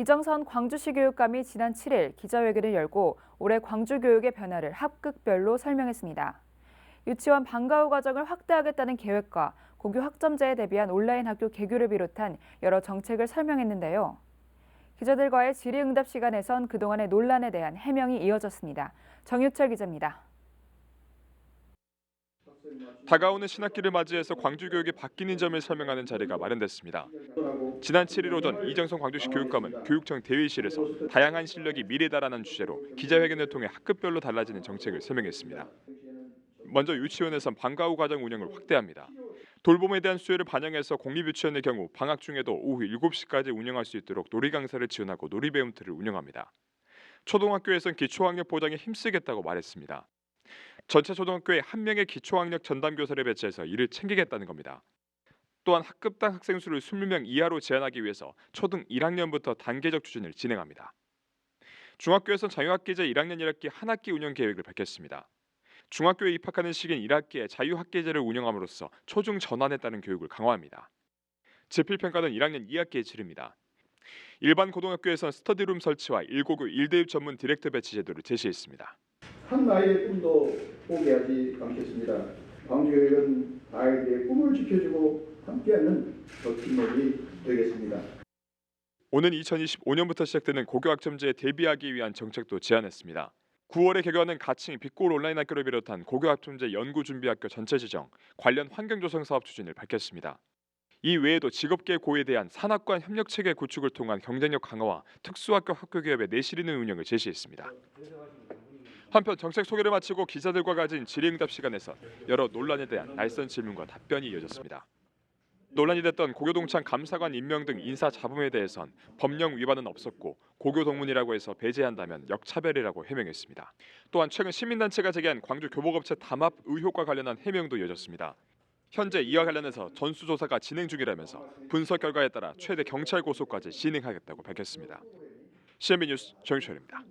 이정선 광주시 교육감이 지난 7일 기자회견을 열고 올해 광주 교육의 변화를 합극별로 설명했습니다. 유치원 방과 후 과정을 확대하겠다는 계획과 고교 학점제에 대비한 온라인 학교 개교를 비롯한 여러 정책을 설명했는데요. 기자들과의 질의응답 시간에선 그동안의 논란에 대한 해명이 이어졌습니다. 정유철 기자입니다. 다가오는 신학기를 맞이해서 광주 교육이 바뀌는 점을 설명하는 자리가 마련됐습니다. 지난 7일 오전 이정성 광주시 교육감은 교육청 대회실에서 다양한 실력이 미래다라는 주제로 기자회견을 통해 학급별로 달라지는 정책을 설명했습니다. 먼저 유치원에선 방과 후 과정 운영을 확대합니다. 돌봄에 대한 수요를 반영해서 공립유치원의 경우 방학 중에도 오후 7시까지 운영할 수 있도록 놀이 강사를 지원하고 놀이 배움틀을 운영합니다. 초등학교에선 기초학력 보장에 힘쓰겠다고 말했습니다. 전체 초등학교에 한 명의 기초학력 전담 교사를 배치해서 이를 챙기겠다는 겁니다. 또한 학급당 학생 수를 20명 이하로 제한하기 위해서 초등 1학년부터 단계적 추진을 진행합니다. 중학교에선 자유학기제 1학년 1학기 한 학기 운영 계획을 밝혔습니다. 중학교에 입학하는 시기인 1학기에 자유학기제를 운영함으로써 초중 전환에 따른 교육을 강화합니다. 제필평가는 1학년 2학기에 치릅니다. 일반 고등학교에선 스터디룸 설치와 1고교 1대입 전문 디렉터 배치 제도를 제시했습니다. 한 아이의 꿈도 포기하지 않겠습니다. 광주교육은 아이들의 꿈을 지켜주고 함께하는 놀이 되겠습니다. 오는 2025년부터 시작되는 고교 학점제에 대비하기 위한 정책도 제안했습니다. 9월에 개교하는 가칭 빅골 온라인 학교를 비롯한 고교 학점제 연구 준비 학교 전체 지정, 관련 환경 조성 사업 추진을 밝혔습니다. 이 외에도 직업계 고에 대한 산학관 협력 체계 구축을 통한 경쟁력 강화와 특수학교 학교 개업의 내실있는 운영을 제시했습니다. 한편 정책 소개를 마치고 기자들과 가진 질의응답 시간에서 여러 논란에 대한 날선 질문과 답변이 이어졌습니다. 논란이 됐던 고교동창 감사관 임명 등 인사 잡음에 대해선 법령 위반은 없었고 고교 동문이라고 해서 배제한다면 역차별이라고 해명했습니다. 또한 최근 시민단체가 제기한 광주 교복업체 담합 의혹과 관련한 해명도 이어졌습니다. 현재 이와 관련해서 전수조사가 진행 중이라면서 분석 결과에 따라 최대 경찰 고소까지 진행하겠다고 밝혔습니다. CNB 뉴스 정유철입니다.